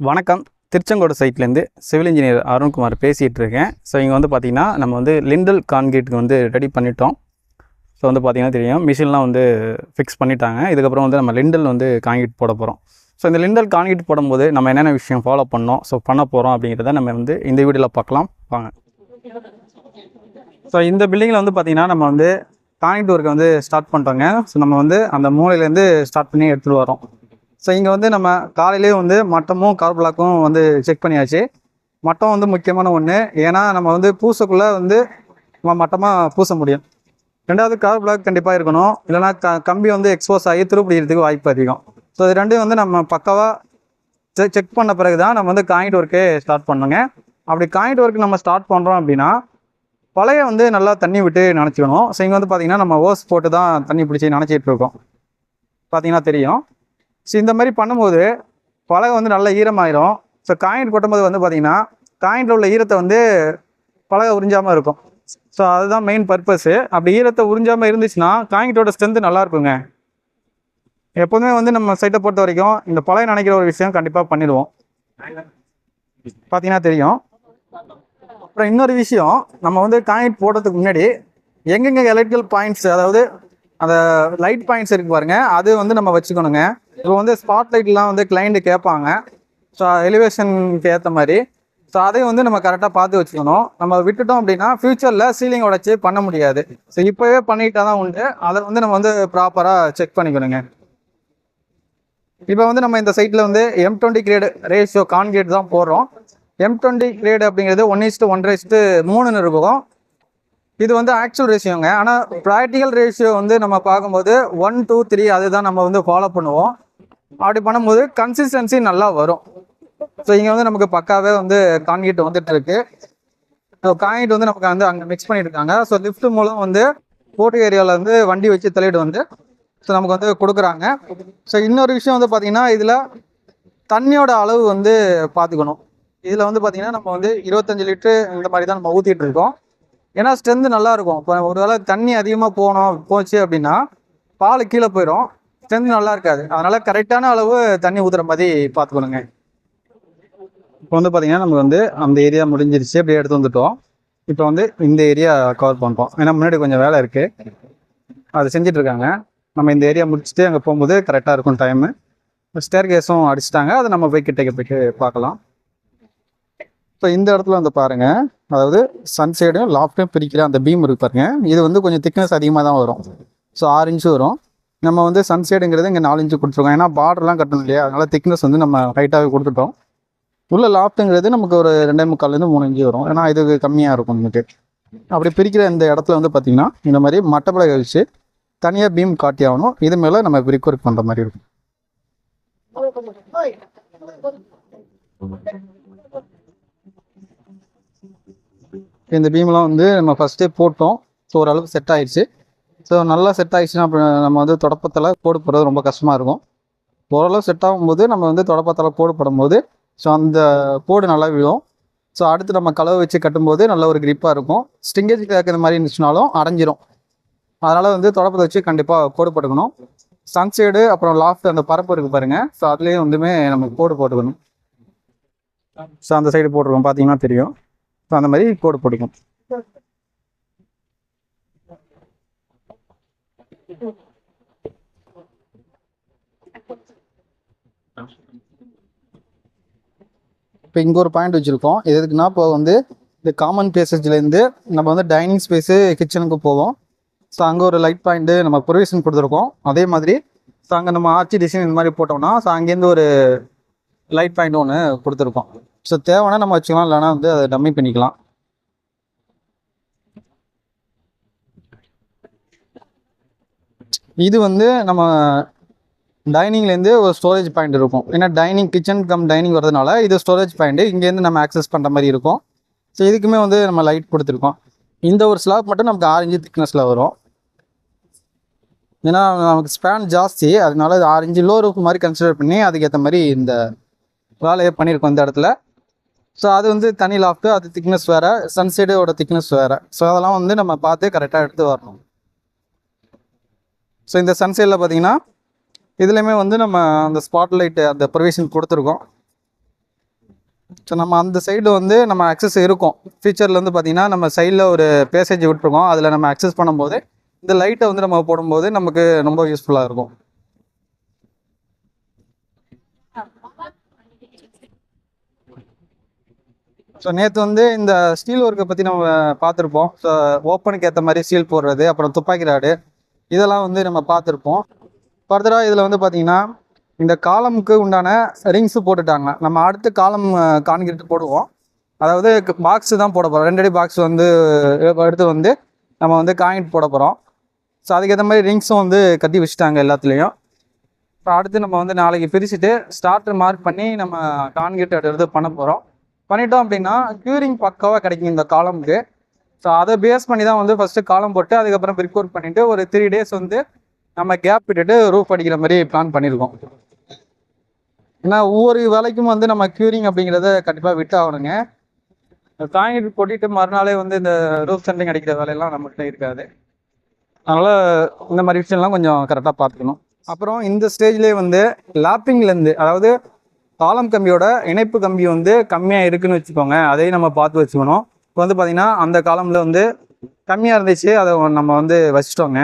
வணக்கம். திருச்செங்கோடு சைட்லேருந்து civil engineer Arunkumar பேசிகிட்டு இருக்கேன் ஸோ இங்கே வந்து பார்த்திங்கன்னா நம்ம வந்து லிண்டல் கான்கிரீட்டுக்கு வந்து ரெடி பண்ணிட்டோம். ஸோ வந்து பார்த்திங்கன்னா தெரியும். மிஷின்லாம் வந்து ஃபிக்ஸ் பண்ணிட்டாங்க. இதுக்கப்புறம் வந்து நம்ம லிண்டல் வந்து கான்கிரீட் போட போகிறோம் ஸோ இந்த லிண்டல் கான்கிரீட் போடும்போது நம்ம என்னென்ன விஷயம் ஃபாலோ பண்ணோம்? ஸோ பண்ண போகிறோம் அப்படிங்கிறத நம்ம வந்து இந்த வீடியோவில் பார்க்கலாம். வாங்க. ஸோ இந்த பில்டிங்கில் வந்து பார்த்திங்கன்னா நம்ம வந்து கான்கிரீட் ஒர்க்கை வந்து ஸ்டார்ட் பண்ணிட்டோங்க. ஸோ நம்ம வந்து அந்த மூலையிலேருந்து ஸ்டார்ட் பண்ணி எடுத்துகிட்டு வரோம். ஸோ இங்கே வந்து நம்ம காலையிலேயே வந்து மட்டமும் கார்பிளாக்கும் வந்து செக் பண்ணியாச்சு. மட்டம் வந்து முக்கியமான ஒன்று ஏன்னா நம்ம வந்து பூசக்குள்ளே வந்து நம்ம மட்டமாக பூச முடியும். ரெண்டாவது கார் பிளாக் கண்டிப்பாக இருக்கணும். இல்லைனா க கம்பி வந்து எக்ஸ்போஸ் ஆகி துருப்பிடிக்கிறதுக்கு வாய்ப்பு அதிகம். ஸோ இது ரெண்டும் வந்து நம்ம பக்காவாக செக் செக் பண்ண பிறகு தான் நம்ம வந்து காயிண்ட் ஒர்க்கே ஸ்டார்ட் பண்ணுங்க. அப்படி காயிண்ட் ஒர்க் நம்ம ஸ்டார்ட் பண்ணுறோம் அப்படின்னா பழைய வந்து நல்லா தண்ணி விட்டு நினச்சிக்கணும். ஸோ இங்கே வந்து பார்த்திங்கன்னா நம்ம ஓஸ் போட்டு தான் தண்ணி பிடிச்சி நினச்சிட்டு இருக்கோம். பார்த்தீங்கன்னா தெரியும். ஸோ இந்த மாதிரி பண்ணும்போது பலகை வந்து நல்ல ஈரமாயிரும். ஸோ காயின் கொட்டும்போது வந்து பார்த்திங்கன்னா காயினில் உள்ள ஈரத்தை வந்து பலகை உறிஞ்சாமல் இருக்கும். ஸோ அதுதான் மெயின் பர்பஸ்ஸு அப்படி ஈரத்தை உறிஞ்சாமல் இருந்துச்சுன்னா காயின்ட்டோட ஸ்ட்ரென்த்து நல்லாயிருக்குங்க எப்போதுமே வந்து நம்ம சைட்டை பொறுத்த வரைக்கும் இந்த பழைய நினைக்கிற ஒரு விஷயம் கண்டிப்பாக பண்ணிடுவோம். பார்த்தீங்கன்னா தெரியும். அப்புறம் இன்னொரு விஷயம் நம்ம வந்து காயின் போடுறதுக்கு முன்னாடி எங்கெங்கே எலக்ட்ரிக்கல் பாயிண்ட்ஸ் அதாவது அந்த லைட் பாயிண்ட்ஸ் இருக்கு பாருங்க அது வந்து நம்ம வச்சுக்கணுங்க. இப்போ வந்து ஸ்பாட் லைட்லாம் வந்து கிளைண்ட் கேட்பாங்க. ஸோ எலிவேஷனுக்கு ஏற்ற மாதிரி. ஸோ அதையும் வந்து நம்ம கரெக்டாக பார்த்து வச்சுக்கணும். நம்ம விட்டுட்டோம் அப்படின்னா ஃப்யூச்சரில் சீலிங் உடச்சி பண்ண முடியாது. ஸோ இப்போவே பண்ணிட்டா தான் உண்டு. அதை வந்து நம்ம வந்து ப்ராப்பராக செக் பண்ணிக்கணுங்க. இப்போ வந்து நம்ம இந்த சைட்டில் வந்து M twenty grade ratio concrete தான் போடுறோம். எம் டுவெண்ட்டி கிரேடு அப்படிங்கிறது one is to one is to மூணுன்னு இருக்கும். இது வந்து ஆக்சுவல் ரேஷியோங்க ஆனால் ப்ராக்டிக்கல் ரேஷியோ வந்து நம்ம பார்க்கும்போது ஒன் டூ த்ரீ அதுதான் நம்ம வந்து ஃபாலோ பண்ணுவோம். அப்படி பண்ணும்போது கன்சிஸ்டன்சி நல்லா வரும். ஸோ இங்கே வந்து நமக்கு பக்காவே வந்து கான்கிரீட் வந்துட்டு இருக்கு ஸோ காங்கிரீட் வந்து நமக்கு வந்து அங்கே மிக்ஸ் பண்ணிட்டு இருக்காங்க ஸோ லிஃப்ட் மூலம் வந்து போட்டு ஏரியாவில் வந்து வண்டி வச்சு தள்ளிட்டு வந்து ஸோ நமக்கு வந்து கொடுக்குறாங்க. ஸோ இன்னொரு விஷயம் வந்து பார்த்தீங்கன்னா இதில் தண்ணியோட அளவு வந்து பார்த்துக்கணும் இதில் வந்து பார்த்தீங்கன்னா நம்ம வந்து இருபத்தஞ்சு லிட்டரு இந்த மாதிரி தான் நம்ம ஊற்றிட்டு இருக்கோம். ஏன்னா ஸ்ட்ரென்த்து நல்லா இருக்கும் இப்போ ஒரு வேளை தண்ணி அதிகமாக போகணும் போச்சு அப்படின்னா பால் கீழே போயிடும் ஸ்ட்ரென்த் நல்லா இருக்காது அதனால் கரெக்டான அளவு தண்ணி ஊற்றுற மாதிரி பார்த்துக்கணுங்க இப்போ வந்து பார்த்தீங்கன்னா நமக்கு வந்து அந்த ஏரியா முடிஞ்சிருச்சு. அப்படியே எடுத்து வந்துட்டோம். இப்போ வந்து இந்த ஏரியா கவர் பண்ணுறோம் ஏன்னா முன்னாடி கொஞ்சம் வேலை இருக்குது அது செஞ்சிட்ருக்காங்க நம்ம இந்த ஏரியா முடிச்சுட்டு அங்கே போகும்போது கரெக்டாக இருக்கும் டைமு ஸ்டேர் கேஸும் அடிச்சிட்டாங்க. அதை நம்ம போய் கிட்டக்க போய்ட்டு பார்க்கலாம். இப்போ இந்த இடத்துல வந்து பாருங்க. அதாவது சன்சைடும் லாஃப்ட்டும் பிரிக்கிற அந்த பீம் இருக்கு பாருங்க. இது வந்து கொஞ்சம் திக்னஸ் அதிகமாக தான் வரும். ஸோ ஆறு இன்ச்சு வரும். நம்ம வந்து சன்சைடுங்கிறது இங்கே நாலு இன்ச்சு கொடுத்துருக்கோம். ஏன்னா பார்டர்லாம் கட்டணும் இல்லையா? அதனால திக்னஸ் வந்து நம்ம ஹைட்டாகவே கொடுத்துட்டோம். உள்ள லாஃப்ட்டுங்கிறது நமக்கு ஒரு ரெண்டே முக்கால்லேருந்து மூணு இன்ச்சு வரும். ஏன்னா இது கம்மியாக இருக்கும் நமக்கு. அப்படி பிரிக்கிற இந்த இடத்துல வந்து பார்த்திங்கன்னா இந்த மாதிரி மட்டப்பலகை கழிச்சு தனியாக பீம் காட்டி ஆகணும். இது மேலே நம்ம பிரிக் ஒர்க் பண்ணுற மாதிரி இருக்கும். இந்த பீம்லாம் வந்து நம்ம ஃபஸ்ட்டே போட்டோம். ஸோ ஓரளவுக்கு செட் ஆகிடுச்சு ஸோ நல்லா செட் ஆகிடுச்சுன்னா அப்புறம் நம்ம வந்து தொடப்பத்தில் கோடு போடுறது ரொம்ப கஷ்டமாக இருக்கும். ஓரளவு செட் ஆகும்போது நம்ம வந்து தொடப்பத்தில் கோடு போடும்போது ஸோ அந்த கோடு நல்லா விழும். ஸோ அடுத்து நம்ம கலவை வச்சு கட்டும்போது நல்ல ஒரு கிரிப்பாக இருக்கும். ஸ்டிங்கேஜ் கேட்குற மாதிரி இருந்துச்சுனாலும் அடைஞ்சிரும். அதனால் வந்து தொடப்பத்தை வச்சு கண்டிப்பாக கோடு போட்டுக்கணும். சன்சைடு அப்புறம் லாஃப்ட் அந்த பரப்பு இருக்குது பாருங்கள் ஸோ அதுலேயும் வந்துமே நம்ம கோடு போட்டுக்கணும். ஸோ அந்த சைடு போட்டிருக்கோம் பார்த்தீங்கன்னா தெரியும். ஸோ அந்த மாதிரி கோடு பிடிக்கும். இப்போ இங்கே ஒரு பாயிண்ட் வச்சுருக்கோம். இது எதுக்குன்னா இப்போ வந்து இந்த காமன் பேசேஜ்லேருந்து நம்ம வந்து டைனிங் ஸ்பேஸு கிச்சனுக்கு போவோம். ஸோ அங்கே ஒரு லைட் பாயிண்ட்டு நம்ம ப்ரொவிஷன் கொடுத்துருக்கோம். அதே மாதிரி ஸோ அங்கே நம்ம ஆர்ச்சி டிசைன் இந்த மாதிரி போட்டோம்னா ஸோ அங்கேருந்து ஒரு லைட் பாயிண்ட் ஒன்று கொடுத்துருக்கோம். ஸோ தேவைன்னா நம்ம வச்சுக்கலாம் இல்லைன்னா வந்து அதை டம்மி பண்ணிக்கலாம். இது வந்து நம்ம டைனிங்லேருந்து ஒரு ஸ்டோரேஜ் பாயிண்ட் இருக்கும். ஏன்னா டைனிங் கிச்சன் கம் டைனிங் வரதுனால இது ஸ்டோரேஜ் பாயிண்ட்டு இங்கேருந்து நம்ம ஆக்சஸ் பண்ணுற மாதிரி இருக்கும். ஸோ இதுக்குமே வந்து நம்ம லைட் கொடுத்துருக்கோம். இந்த ஒரு ஸ்லாப் மட்டும் நமக்கு ஆரஞ்சு திக்னஸில் வரும். ஏன்னா நமக்கு ஸ்பேன் ஜாஸ்தி. அதனால இது ஆரஞ்சு லோ ரூஃப் மாதிரி கன்சிடர் பண்ணி அதுக்கேற்ற மாதிரி இந்த வேலையை பண்ணியிருக்கோம் இந்த இடத்துல. ஸோ அது வந்து தனி லாஃப்ட்டு அது திக்னஸ் வேறு. சன்சைடோட திக்னஸ் வேறு. ஸோ அதெல்லாம் வந்து நம்ம பார்த்து கரெக்டாக எடுத்து வரணும். ஸோ இந்த சன்சைடில் பார்த்தீங்கன்னா இதுலேயுமே வந்து நம்ம அந்த ஸ்பாட் லைட்டு அந்த ப்ரொவிஷன் கொடுத்துருக்கோம். ஸோ நம்ம அந்த சைடு வந்து நம்ம அக்சஸ் இருக்கும். ஃபியூச்சரில் வந்து பார்த்திங்கன்னா நம்ம சைடில் ஒரு பேசேஜ் விட்டுருக்கோம். அதில் நம்ம அக்சஸ் பண்ணும்போது இந்த லைட்டை வந்து நம்ம போடும்போது நமக்கு ரொம்ப யூஸ்ஃபுல்லாக இருக்கும். ஸோ நேற்று வந்து இந்த ஸ்டீல் ஒர்க்கை பற்றி நம்ம பார்த்துருப்போம். ஸோ ஓப்பனுக்கு ஏற்ற மாதிரி ஸ்டீல் போடுறது அப்புறம் துப்பாக்கி ராடு இதெல்லாம் வந்து நம்ம பார்த்துருப்போம். ஃபர்தராக இதில் வந்து பார்த்தீங்கன்னா இந்த காலமுக்கு உண்டான ரிங்ஸு போட்டுட்டாங்க. நம்ம அடுத்து காலம் கான்கிரீட் போடுவோம். அதாவது பாக்ஸு தான் போட போகிறோம் ரெண்டடி பாக்ஸ் வந்து எடுத்து வந்து நம்ம வந்து காங்கிரீட் போட போகிறோம் ஸோ அதுக்கேற்ற மாதிரி ரிங்ஸும் வந்து கட்டி வச்சுட்டாங்க எல்லாத்துலேயும். இப்போ அடுத்து நம்ம வந்து நாளைக்கு பிரிச்சுட்டு ஸ்டார்டர் மார்க் பண்ணி நம்ம கான்கிரீட் எடுத்து பண்ண போகிறோம் பண்ணிட்டோம் அப்படின்னா க்யூரிங் பக்காவாக கிடைக்கும் இந்த காலமுக்கு ஸோ அதை பேஸ் பண்ணி தான் வந்து ஃபஸ்ட்டு காலம் போட்டு அதுக்கப்புறம் பிரிக் ஒர்க் பண்ணிவிட்டு ஒரு த்ரீ டேஸ் வந்து நம்ம கேப் விட்டுட்டு ரூஃப் அடிக்கிற மாதிரி பிளான் பண்ணியிருக்கோம் ஏன்னா ஒவ்வொரு வேலைக்கும் வந்து நம்ம க்யூரிங் அப்படிங்கிறத கண்டிப்பாக விட்டு ஆகணுங்க. காங்கிரீட் கொட்டிட்டு மறுநாளே வந்து இந்த ரூஃப் சென்டிங் அடிக்கிற வேலையெல்லாம் நம்மகிட்ட இருக்காது. அதனால் இந்த மாதிரி விஷயம்லாம் கொஞ்சம் கரெக்டாக பார்த்துக்கணும். அப்புறம் இந்த ஸ்டேஜ்லேயே வந்து லாப்பிங்லேருந்து அதாவது காலம் கம்பியோட இணைப்பு கம்பி வந்து கம்மியாக இருக்குன்னு வச்சுக்கோங்க. அதையும் நம்ம பார்த்து வச்சுக்கணும். இப்போ வந்து பார்த்திங்கன்னா அந்த காலமில் வந்து கம்மியாக இருந்துச்சு. அதை நம்ம வந்து வச்சுட்டோங்க.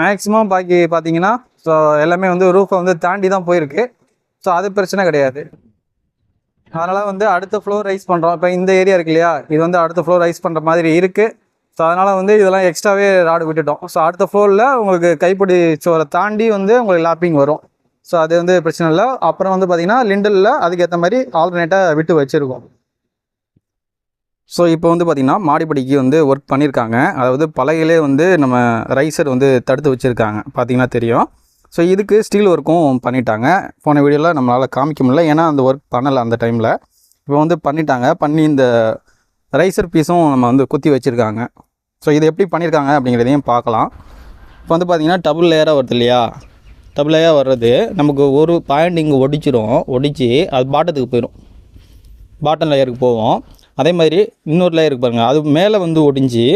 மேக்ஸிமம் பாக்கி பார்த்தீங்கன்னா ஸோ எல்லாமே வந்து ரூஃபை வந்து தாண்டி தான் போயிருக்கு. ஸோ அது பிரச்சனை கிடையாது. அதனால் வந்து அடுத்த ஃப்ளோர் ரைஸ் பண்ணுறோம் இப்போ இந்த ஏரியா இருக்கு இல்லையா? இது வந்து அடுத்த ஃப்ளோர் ரைஸ் பண்ணுற மாதிரி இருக்குது ஸோ அதனால் வந்து இதெல்லாம் எக்ஸ்ட்ராவே ராடு விட்டுட்டோம். ஸோ அடுத்த ஃப்ளோரில் உங்களுக்கு கைப்பிடி சோரை தாண்டி வந்து உங்களுக்கு லாப்பிங் வரும். ஸோ அது வந்து பிரச்சனை இல்லை. அப்புறம் வந்து பார்த்தீங்கன்னா லிண்டலில் அதுக்கேற்ற மாதிரி ஆல்டர்னேட்டாக விட்டு வச்சுருக்கோம். ஸோ இப்போ வந்து பார்த்திங்கன்னா மாடிப்படிக்கு வந்து ஒர்க் பண்ணியிருக்காங்க அதாவது பலகையிலே வந்து நம்ம ரைசர் வந்து தடுத்து வச்சுருக்காங்க. பார்த்தீங்கன்னா தெரியும். ஸோ இதுக்கு ஸ்டீல் ஒர்க்கும் பண்ணிட்டாங்க. போன வீடியோவில் நம்மளால் காமிக்க முடியல. ஏன்னா அந்த ஒர்க் பண்ணலை அந்த டைமில் இப்போ வந்து பண்ணிட்டாங்க. பண்ணி இந்த ரைசர் பீஸும் நம்ம வந்து குத்தி வச்சுருக்காங்க. ஸோ இது எப்படி பண்ணியிருக்காங்க அப்படிங்கிறதையும் பார்க்கலாம். இப்போ வந்து பார்த்திங்கன்னா டபுள் லேயராக வருது இல்லையா? டபுள் வர்றது நமக்கு ஒரு பாயிண்ட் இங்கே ஒடிச்சிரும். ஒடிச்சு அது பாட்டத்துக்கு போயிடும் பாட்டம் லேயருக்கு போவோம். அதே மாதிரி இன்னொரு லேயருக்கு பாருங்கள் அது மேலே வந்து ஒடிஞ்சு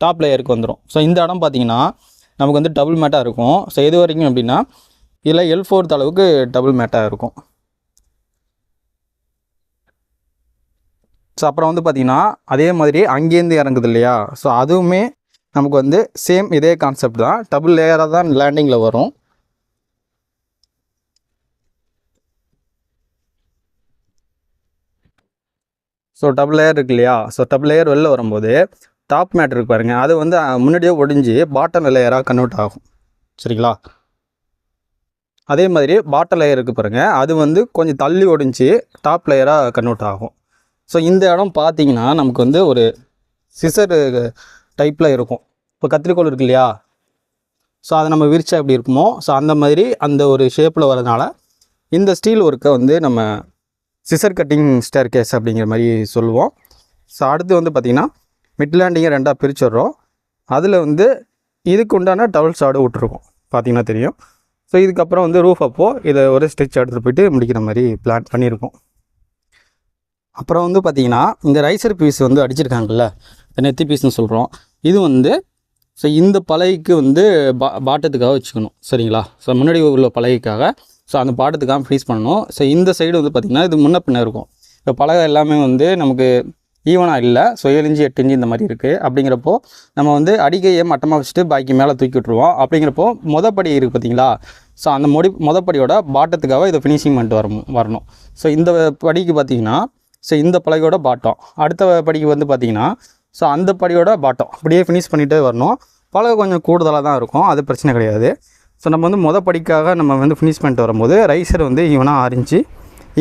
டாப் லேயருக்கு வந்துடும் ஸோ இந்த இடம் பார்த்தீங்கன்னா நமக்கு வந்து டபுள் மேட்டாக இருக்கும். ஸோ இது வரைக்கும் அப்படின்னா இதில் எல் ஃபோர்த் அளவுக்கு டபுள் மேட்டாக இருக்கும். ஸோ அப்புறம் வந்து பார்த்திங்கன்னா அதே மாதிரி அங்கேருந்து இறங்குது இல்லையா? ஸோ அதுவுமே நமக்கு வந்து சேம் இதே கான்செப்ட் தான். டபுள் லேயராக தான் லேண்டிங்கில் வரும். ஸோ டப் லேயர் இருக்கு இல்லையா? ஸோ டப் லேயர் வெளில வரும்போது டாப் மேட் இருக்கு பாருங்க. அது வந்து முன்னாடியே ஒடிஞ்சு பாட்டம் லேயராக கன்வெர்ட் ஆகும். சரிங்களா? அதே மாதிரி பாட்டம் லேயர் இருக்கு பாருங்க. அது வந்து கொஞ்சம் தள்ளி ஒடிஞ்சு டாப் லேயராக கன்வெர்ட் ஆகும். ஸோ இந்த இடம் பார்த்தீங்கன்னா நமக்கு வந்து ஒரு சிசர் டைப்பில் இருக்கும். இப்போ கத்திரிக்கோல் இருக்கு இல்லையா? ஸோ அதை நம்ம விரிச்சா எப்படி இருக்குமோ? ஸோ அந்த மாதிரி அந்த ஒரு ஷேப்பில் வரதுனால இந்த ஸ்டீல் ஒர்க்கை வந்து நம்ம சிசர் கட்டிங் ஸ்டேர் கேஸ் அப்படிங்கிற மாதிரி சொல்லுவோம். ஸோ அடுத்து வந்து பார்த்திங்கன்னா மிட்லாண்டிங்கை ரெண்டாக பிரிச்சிடுறோம். அதில் வந்து இதுக்கு உண்டான டவல் சாடு விட்ருக்கோம் பார்த்தீங்கன்னா தெரியும். ஸோ இதுக்கப்புறம் வந்து ரூஃப் அப்போ இதை ஒரு ஸ்டிச் எடுத்துகிட்டு போயிட்டு முடிக்கிற மாதிரி பிளான் பண்ணியிருக்கோம் அப்புறம் வந்து பார்த்திங்கன்னா இந்த ரைசர் பீஸ் வந்து அடிச்சிருக்காங்கல்ல இந்த நெத்தி பீஸ்னு சொல்கிறோம் இது வந்து ஸோ இந்த பலகைக்கு வந்து பா பாட்டத்துக்காக வச்சுக்கணும். சரிங்களா? ஸோ முன்னாடி உள்ள பலகைக்காக. ஸோ அந்த பாட்டத்துக்காக ஃப்ரீஸ் பண்ணணும். ஸோ இந்த சைடு வந்து பார்த்திங்கன்னா இது முன்ன பின்ன இருக்கும். இப்போ பலகை எல்லாமே வந்து நமக்கு ஈவனாக இல்லை. ஸோ ஏழு இஞ்சி எட்டு இஞ்சி இந்த மாதிரி இருக்குது அப்படிங்கிறப்போ நம்ம வந்து அடிக்கையை மட்டமாக வச்சுட்டு பாக்கி மேலே தூக்கி விட்ருவோம் அப்படிங்கிறப்போ மொதப்படி இருக்குது பார்த்தீங்களா ஸோ அந்த மொடி மொதப்படியோட பாட்டத்துக்காக இதை ஃபினிஷிங் பண்ணிட்டு வரும் வரணும். ஸோ இந்த படிக்கு பார்த்தீங்கன்னா ஸோ இந்த பலகையோட பாட்டம் அடுத்த படிக்கு வந்து பார்த்தீங்கன்னா ஸோ அந்த படியோட பாட்டம் அப்படியே ஃபினிஷ் பண்ணிகிட்டே வரணும். பலகை கொஞ்சம் கூடுதலாக தான் இருக்கும். அது பிரச்சனை கிடையாது. ஸோ நம்ம வந்து மொத படிக்காக நம்ம வந்து ஃபினிஷ் பண்ணிட்டு வரும்போது ரைசர் வந்து ஈவனாக அரிஞ்சு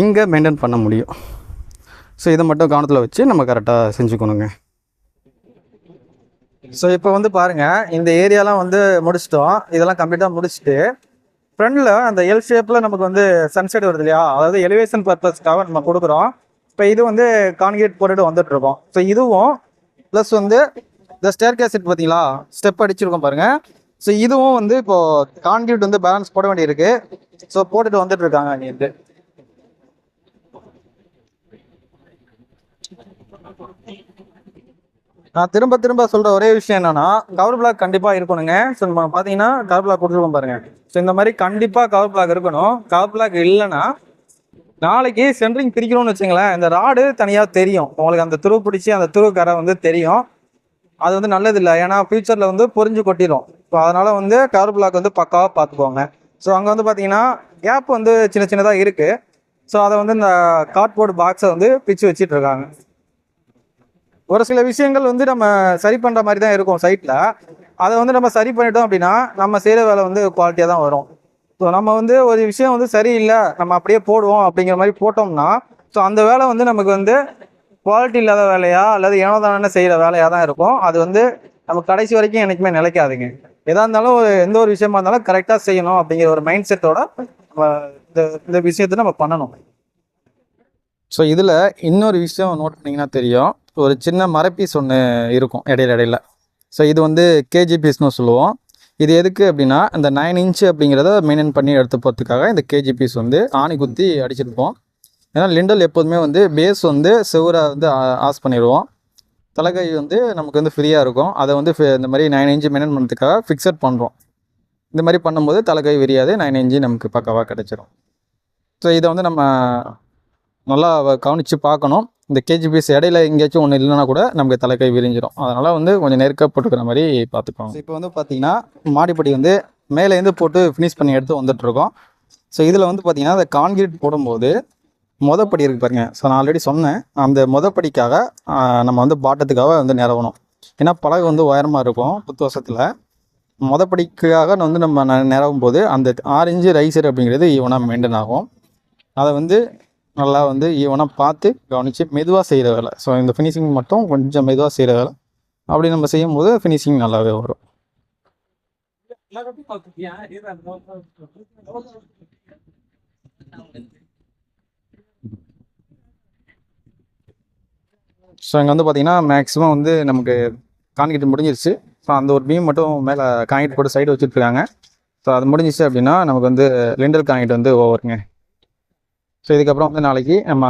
இங்கே மெயின்டைன் பண்ண முடியும். ஸோ இதை மட்டும் கவனத்தில் வச்சு நம்ம கரெக்டாக செஞ்சுக்கணுங்க. ஸோ இப்போ வந்து பாருங்கள் இந்த ஏரியாலாம் வந்து முடிச்சிட்டோம். இதெல்லாம் கம்ப்ளீட்டாக முடிச்சுட்டு ஃப்ரண்டில் அந்த எல் ஷேப்பில் நமக்கு வந்து சன்செட் வருது இல்லையா? அதாவது எலிவேஷன் பர்பஸ்க்காக நம்ம கொடுக்குறோம். இப்போ இது வந்து கான்கிரீட் போட்டுட்டு வந்துட்டுருக்கோம். ஸோ இதுவும் ப்ளஸ் வந்து இந்த ஸ்டேர் கேசட் பார்த்தீங்களா? ஸ்டெப் அடிச்சிருக்கோம் பாருங்கள் ஸோ இதுவும் வந்து இப்போ கான்கிரீட் வந்து பேலன்ஸ் போட வேண்டியிருக்கு. ஸோ போட்டுட்டு வந்துட்டு இருக்காங்க அங்கேருந்து நான் திரும்ப திரும்ப சொல்ற ஒரே விஷயம் என்னன்னா கவர் பிளாக் கண்டிப்பா இருக்கணுங்க. ஸோ நம்ம பாத்தீங்கன்னா கவர் பிளாக் கொடுத்துருக்கோம் பாருங்க. ஸோ இந்த மாதிரி கண்டிப்பா கவர் பிளாக் இருக்கணும். கவர் பிளாக் இல்லைன்னா நாளைக்கு சென்ட்ரிங் பிரிக்கணும்னு வச்சுங்களேன் இந்த ராடு தனியாக தெரியும். உங்களுக்கு அந்த துரு பிடிச்சி அந்த துரு கரை வந்து தெரியும். அது வந்து நல்லதில்லை. ஏன்னா ஃபியூச்சரில் வந்து புரிஞ்சு கொட்டிடும் ஸோ அதனால் வந்து கவர் பிளாக் வந்து பக்காவாக பார்த்துக்கோங்க ஸோ அங்கே வந்து பார்த்தீங்கன்னா கேப் வந்து சின்ன சின்னதாக இருக்குது ஸோ அதை வந்து இந்த கார்ட்போர்டு பாக்ஸை வந்து பிச்சு வச்சிட்டு இருக்காங்க. ஒரு சில விஷயங்கள் வந்து நம்ம சரி பண்ணுற மாதிரி தான் இருக்கும் சைட்டில் அதை வந்து நம்ம சரி பண்ணிட்டோம் அப்படின்னா நம்ம செய்கிற வேலை வந்து குவாலிட்டியாக தான் வரும். ஸோ நம்ம வந்து ஒரு விஷயம் வந்து சரியில்லை நம்ம அப்படியே போடுவோம் அப்படிங்கிற மாதிரி போட்டோம்னா ஸோ அந்த வேலை வந்து நமக்கு வந்து குவாலிட்டி இல்லாத வேலையா? அல்லது ஏனோ தானே செய்கிற வேலையாக தான் இருக்கும். அது வந்து நம்ம கடைசி வரைக்கும் என்றைக்குமே நிலைக்காதுங்க. எதாக இருந்தாலும் ஒரு எந்த ஒரு விஷயமா இருந்தாலும் கரெக்டாக செய்யணும் அப்படிங்கிற ஒரு மைண்ட் செட்டோட நம்ம இந்த இந்த விஷயத்தை நம்ம பண்ணணும். ஸோ இதில் இன்னொரு விஷயம் நோட் பண்ணிங்கன்னா தெரியும். ஒரு சின்ன மரப்பீஸ் ஒன்று இருக்கும் இடையில இடையில. ஸோ இது வந்து கேஜி பீஸ்னு சொல்லுவோம். இது எதுக்கு அப்படின்னா இந்த நைன் இன்ச்சு அப்படிங்கிறத மெயின்டைன் பண்ணி எடுத்து போகிறதுக்காக இந்த கேஜி பீஸ் வந்து ஆணி குத்தி அடிச்சிருப்போம். ஏன்னா லிண்டல் எப்போதுமே வந்து பேஸ் வந்து செவரை வந்து ஆ- ஆஸ் பண்ணிடுவோம் தலைகை வந்து நமக்கு வந்து ஃப்ரீயாக இருக்கும். அதை வந்து இந்த மாதிரி நைன் இன்ச்சு மெயின்டைன் பண்ணுறதுக்காக ஃபிக்ஸட் பண்ணுறோம் இந்த மாதிரி பண்ணும்போது தலைகை விரியாது நைன் இன்ச்சு நமக்கு பக்காவாக கிடச்சிரும். ஸோ இதை வந்து நம்ம நல்லா கவனித்து பார்க்கணும். இந்த கேஜி பீஸ் இடையில எங்கேயாச்சும் ஒன்று இல்லைன்னா கூட நமக்கு தலைக்கை விரிஞ்சிடும் அதனால் வந்து கொஞ்சம் நெருக்க போட்டுக்கிற மாதிரி பார்த்துக்கோங்க. இப்போ வந்து பார்த்தீங்கன்னா மாடிப்படி வந்து மேலேருந்து போட்டு ஃபினிஷ் பண்ணி எடுத்து வந்துட்டுருக்கோம். ஸோ இதில் வந்து பார்த்தீங்கன்னா அந்த கான்கிரீட் போடும்போது மொதப்படி இருக்குது பாருங்க. ஸோ நான் ஆல்ரெடி சொன்னேன். அந்த மொதப்படிக்காக நம்ம வந்து பாட்டத்துக்காக வந்து நிறவணும். ஏன்னா பலகை வந்து உயரமாக இருக்கும் புத்து வருஷத்தில் மொதப்படிக்காக வந்து நம்ம நிறவும் போது அந்த ஆரஞ்சு ரைசர் அப்படிங்கிறது ஈவனாக மெயின்டைன் ஆகும். அதை வந்து நல்லா வந்து ஈவனாக பார்த்து கவனித்து மெதுவாக செய்கிற வேலை. ஸோ இந்த ஃபினிஷிங் மட்டும் கொஞ்சம் மெதுவாக செய்கிற வேலை. அப்படி நம்ம செய்யும் போது ஃபினிஷிங் நல்லாவே வரும். ஸோ இங்கே வந்து பார்த்தீங்கன்னா மேக்ஸிமம் வந்து நமக்கு கான்கிரீட் முடிஞ்சிருச்சு. ஸோ அந்த ஒரு பீம் மட்டும் மேலே காங்கிரீட் போட்டு சைடு வச்சுட்ருக்காங்க ஸோ அது முடிஞ்சிச்சு அப்படின்னா நமக்கு வந்து லிண்டல் கான்கிரீட் வந்து ஓவருங்க ஸோ இதுக்கப்புறம் வந்து நாளைக்கு நம்ம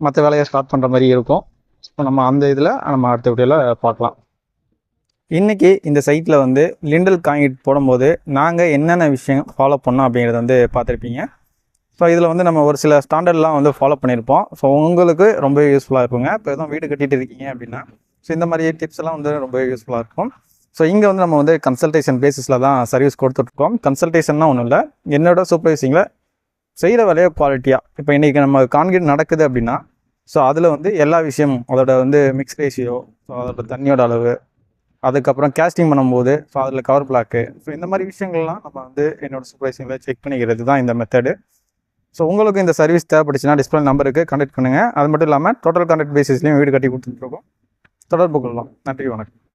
மற்ற வேலையை ஸ்டார்ட் பண்ணுற மாதிரி இருக்கும். ஸோ நம்ம அந்த இதில் நம்ம அடுத்த வீடியோவில் பார்க்கலாம். இன்றைக்கி இந்த சைட்டில் வந்து லிண்டல் காங்கிரீட் போடும்போது நாங்கள் என்னென்ன விஷயம் ஃபாலோ பண்ணோம் அப்படிங்கிறத வந்து பார்த்துருப்பீங்க. ஸோ இதில் வந்து நம்ம ஒரு சில ஸ்டாண்டர்ட்லாம் வந்து ஃபாலோ பண்ணியிருப்போம் ஸோ உங்களுக்கு ரொம்ப யூஸ்ஃபுல்லாக இருக்குங்க. இப்போ எதுவும் வீடு கட்டிகிட்டு இருக்கீங்க அப்படின்னா ஸோ இந்த மாதிரி டிப்ஸ் எல்லாம் வந்து ரொம்ப யூஸ்ஃபுல்லாக இருக்கும். ஸோ இங்கே வந்து நம்ம வந்து கன்சல்டேஷன் பேசிஸில் தான் சர்வீஸ் கொடுத்துட்ருக்கோம். கன்சல்டேஷன்னா ஒன்றும் இல்லை என்னோட சூப்பர்வைசிங்கில் செய்கிற வேலையை குவாலிட்டியாக இப்போ இன்றைக்கி நம்ம கான்கிரீட் நடக்குது அப்படின்னா ஸோ அதில் வந்து எல்லா விஷயமும் அதோட வந்து மிக்ஸ் ரேஷியோ ஸோ அதோட தண்ணியோட அளவு அதுக்கப்புறம் கேஸ்டிங் பண்ணும்போது ஸோ அதில் கவர் பிளாக்கு ஸோ இந்த மாதிரி விஷயங்கள்லாம் நம்ம வந்து என்னோட சூப்பர்வைசிங்கில் செக் பண்ணிக்கிறது தான் இந்த மெத்தடு ஸோ உங்களுக்கு இந்த சர்வீஸ் தேவைப்படுச்சுன்னா டிஸ்பிளே நம்பருக்கு கண்டெக்ட் பண்ணுங்கள் அது மட்டும் இல்லாமல் டோட்டல் கண்டெக்ட் பேசிஸ்லையும் வீடு கட்டி கொடுத்துட்ருக்கோம் தொடர்பு கொள்ளலாம். நன்றி வணக்கம்.